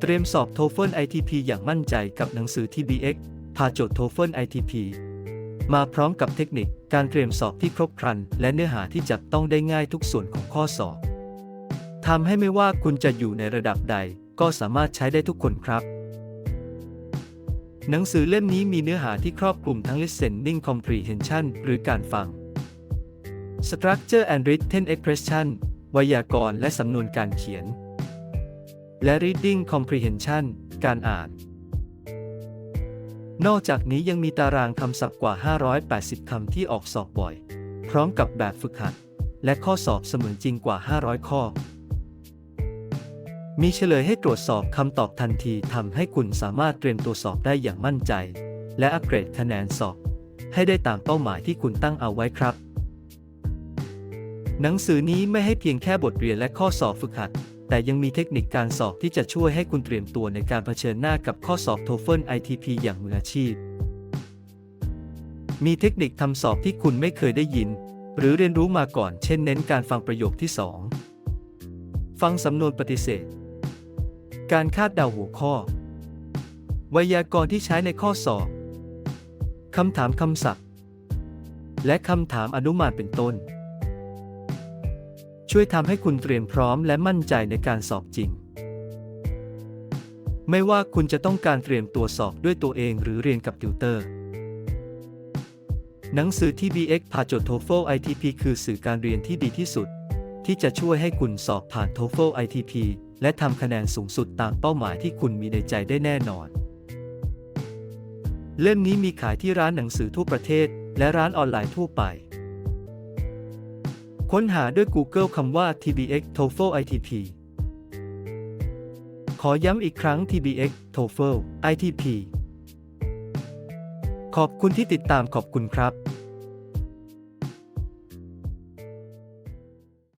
เตรียมสอบ TOEFL ITP อย่างมั่นใจกับหนังสือ TBX พาโจทย์ TOEFL ITP มาพร้อมกับเทคนิคการเตรียมสอบที่ครบครัน และเนื้อหาที่จับต้องได้ง่ายทุกส่วนของข้อสอบทำให้ไม่ว่าคุณจะอยู่ในระดับใด ก็สามารถใช้ได้ทุกคนครับ หนังสือเล่มนี้มีเนื้อหาที่ครอบคลุมทั้ง listening comprehension หรือการฟัง structure and written expression ไวยากรณ์และสำนวนการเขียน และ reading comprehension การอ่าน นอกจากนี้ยังมีตารางคำศัพท์กว่า 580 คำที่ออกสอบบ่อย พร้อมกับแบบฝึกหัด และข้อสอบเสมือนจริงกว่า 500 ข้อ มีเฉลยให้ตรวจสอบคำตอบทันทีทำให้คุณสามารถเตรียมตัวสอบได้อย่างมั่นใจ และอัปเกรดคะแนนสอบ ให้ได้ตามเป้าหมายที่คุณตั้งเอาไว้ครับหนังสือนี้ไม่ให้เพียงแค่บทเรียนและข้อสอบฝึกหัด แต่ยังมีเทคนิคการสอบที่จะช่วยให้คุณเตรียมตัวในการเผชิญหน้ากับข้อสอบ TOEFL ITP อย่างมืออาชีพ มีเทคนิคทำสอบที่คุณไม่เคยได้ยิน หรือเรียนรู้มาก่อน เช่นเน้นการฟังประโยคที่ 2 ฟังสำนวนปฏิเสธ การคาดเดาหัวข้อ ไวยากรณ์ที่ใช้ในข้อสอบคำถามคำศัพท์ และคำถามอนุมานเป็นต้น ช่วยทำให้คุณเตรียมพร้อมและมั่นใจในการสอบจริง ไม่ว่าคุณจะต้องการเตรียมตัวสอบด้วยตัวเองหรือเรียนกับติวเตอร์ หนังสือ TBX พาโจทย์ TOEFL ITP คือสื่อการเรียนที่ดีที่สุด ที่จะช่วยให้คุณสอบผ่าน TOEFL ITP และทำคะแนนสูงสุดตามเป้าหมายที่คุณมีในใจได้แน่นอน เล่มนี้มีขายที่ร้านหนังสือทั่วประเทศ และร้านออนไลน์ทั่วไป ค้นหาด้วย Google คำว่า TBX TOEFL ITP ขอย้ำอีกครั้ง TBX TOEFL ITP ขอบคุณที่ติดตามขอบคุณครับ